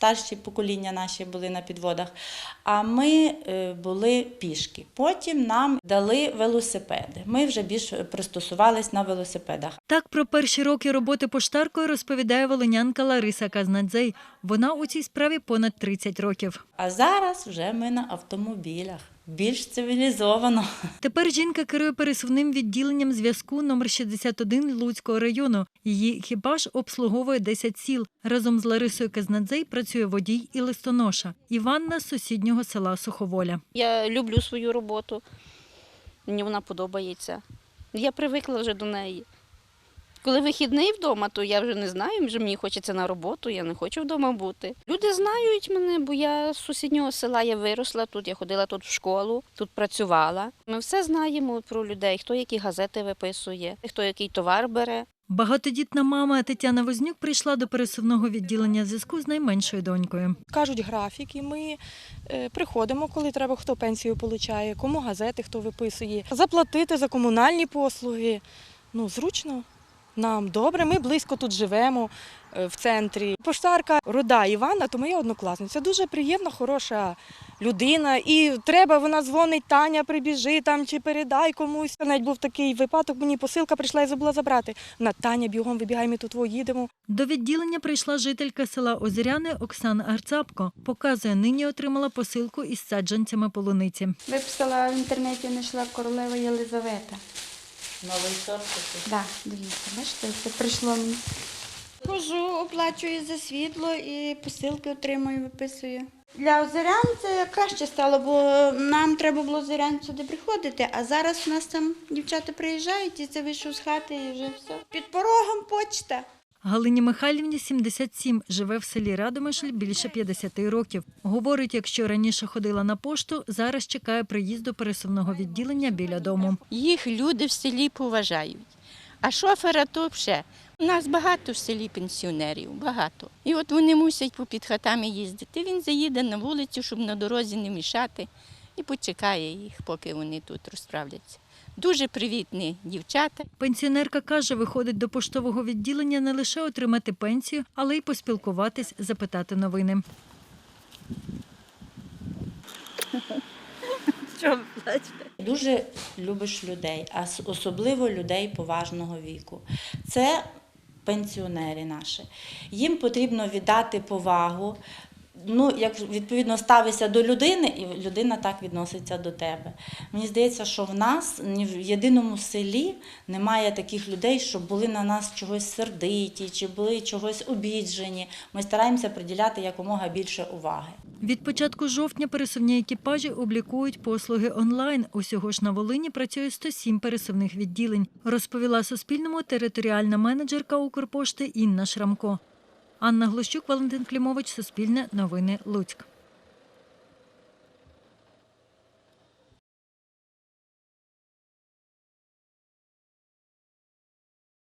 старші покоління наші були на підводах, а ми е, були пішки. Потім нам дали велосипеди. Ми вже більш пристосувались на велосипедах. Так про перші роки роботи поштаркою розповідає волинянка Лариса Казнадзей. Вона у цій справі понад 30 років. А зараз вже ми на автомобілях. Більш цивілізовано. Тепер жінка керує пересувним відділенням зв'язку номер 61 Луцького району. Її екіпаж обслуговує 10 сіл. Разом з Ларисою Казнадзей працює водій і листоноша. Іванна з сусіднього села Суховоля. Я люблю свою роботу, мені вона подобається. Я привикла вже до неї. Коли вихідний вдома, то я вже не знаю, вже мені хочеться на роботу, я не хочу вдома бути. Люди знають мене, бо я з сусіднього села я виросла тут, я ходила тут в школу, тут працювала. Ми все знаємо про людей, хто які газети виписує, хто який товар бере. Багатодітна мама Тетяна Вознюк прийшла до пересувного відділення зв'язку з найменшою донькою. Кажуть графік, і ми е, приходимо, коли треба, хто пенсію отримує, кому газети, хто виписує. Заплатити за комунальні послуги. Ну, зручно. Нам добре, ми близько тут живемо е, в центрі. Поштарка рода Івана, то моя однокласниця. Дуже приємна, хороша людина. І треба, вона дзвонить, Таня, прибіжи там чи передай комусь. Навіть був такий випадок, мені посилка прийшла і забула забрати. Вона Таня, бігом вибігай, ми тут їдемо. До відділення прийшла жителька села Озеряни Оксана Арцапко. Показує, нині отримала посилку із саджанцями полуниці. Виписала в інтернеті, знайшла королева Єлизавета. Новий сорт. Да, дивіться, бачите, це прийшло мені. Хожу, оплачую за світло і посилки отримую, виписую. Для озерян це краще стало, бо нам треба було озерян сюди приходити, а зараз у нас там дівчата приїжджають і це вийшов з хати і вже все. Під порогом почта. Галині Михайлівні 77, живе в селі Радомишль більше 50 років. Говорить, якщо раніше ходила на пошту, зараз чекає приїзду пересувного відділення біля дому. Їх люди в селі поважають. А шофера то вже. У нас багато в селі пенсіонерів, багато. І от вони мусять попід хатами їздити. Він заїде на вулицю, щоб на дорозі не мішати, і почекає їх, поки вони тут розправляться. Дуже привітні дівчата. Пенсіонерка каже, виходить до поштового відділення не лише отримати пенсію, але й поспілкуватись, запитати новини. Дуже любиш людей, а особливо людей поважного віку. Це пенсіонери наші. Їм потрібно віддати повагу. Ну, як відповідно ставишся до людини, і людина так відноситься до тебе. Мені здається, що в нас ні в єдиному селі немає таких людей, щоб були на нас чогось сердиті, чи були чогось обіджені. Ми стараємося приділяти якомога більше уваги. Від початку жовтня пересувні екіпажі облікують послуги онлайн. Усього ж на Волині працює 107 пересувних відділень, розповіла Суспільному територіальна менеджерка Укрпошти Інна Шрамко. Анна Глущук, Валентин Клімович, Суспільне, Новини, Луцьк.